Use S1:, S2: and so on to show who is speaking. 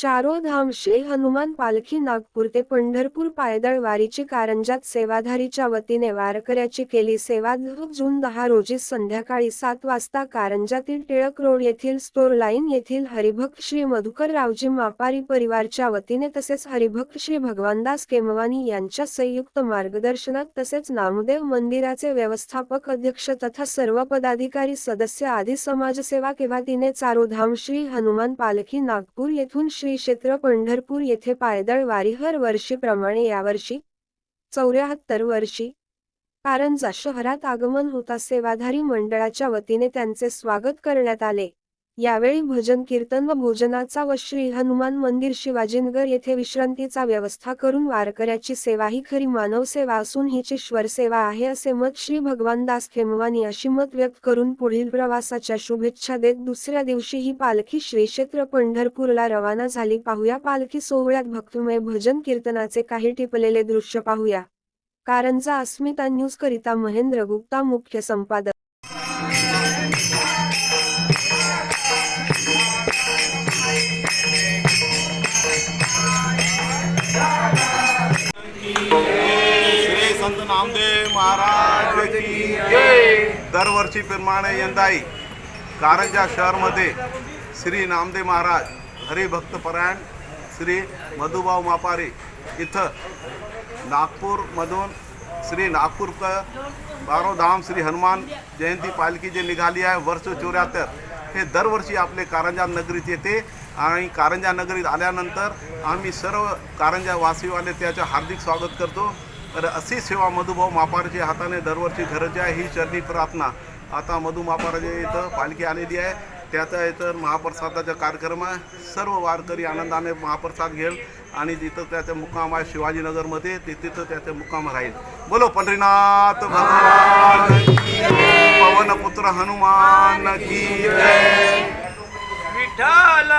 S1: चारोधाम श्री हनुमान पालखी नागपूर ते पंढरपूर पायदळ वारीची कारंजात सेवाधारीच्या वतीने वारकऱ्याची केली सेवा जून दहा रोजी संध्याकाळी सात वाजता कारंजातील टिळक रोड येथील स्टोर लाईन येथील हरिभक्त श्री मधुकर रावजी मापारी परिवारच्या वतीने तसेच हरिभक्त श्री भगवानदास केमवानी यांच्या संयुक्त मार्गदर्शनात तसेच नामदेव मंदिराचे व्यवस्थापक अध्यक्ष तथा सर्व पदाधिकारी सदस्य आदी समाजसेवा वतीने चारोधाम श्री हनुमान पालखी नागपूर येथून श्री क्षेत्र पंढरपूर येथे पायदळ वारीहर वर्षीप्रमाणे यावर्षी चौऱ्याहत्तर वर्षी कारंजा शहरात आगमन होता. सेवाधारी मंडळाच्या वतीने त्यांचे स्वागत करण्यात आले. यावेळी भजन कीर्तन व भोजनाचा व श्री हनुमान मंदिर शिवाजीनगर येथे विश्रांतीचा व्यवस्था करून वारकऱ्याची सेवा ही खरी मानव सेवा असून हिची ईश्वर सेवा आहे असे मत श्री भगवानदास खेमवानी अशी मत व्यक्त करून पुढील प्रवासाच्या शुभेच्छा देत दुसऱ्या दिवशी ही पालखी श्री क्षेत्र पंढरपूरला रवाना झाली. पाहूया पालखी सोहळ्यात भक्तिमय भजन कीर्तनाचे काही टिपलेले दृश्य पाहूया. कारंजा अस्मिता न्यूज करिता महेंद्र गुप्ता मुख्य संपादक.
S2: श्री संत नामदेव महाराज दरवर्षी प्रमाणे दरवर्षीप्रमाणे यंदाही कारंजा शहरमध्ये श्री नामदेव महाराज हरिभक्तपरायण श्री मधुभाऊ मापारी इथं नागपूरमधून श्री नागपूरकर बारोधाम श्री हनुमान जयंती पालखी जे निघाली आहे. वर्ष चौऱ्याहत्तर. हे दरवर्षी आपले कारंजा नगरीत येते आणि कारंजा नगरीत आल्यानंतर आम्ही सर्व कारंजा वासीवाले त्याचं हार्दिक स्वागत करतो. तर अशी सेवा मधुभाऊ मापारच्या हाताने दरवर्षी घरची आहे ही चरणी प्रार्थना. आता मधु मापाराच्या इथं पालखी आलेली आहे. त्याचा इथं महाप्रसादाचा कार्यक्रम आहे. सर्व वारकरी आनंदाने महाप्रसाद घेईल आणि तिथं त्याचा मुक्काम आहे शिवाजीनगरमध्ये ते तिथं त्याचा मुक्काम राहील. बोलो पंढरीनाथ भगवान. पवनपुत्र हनुमान की
S3: विठ्ठल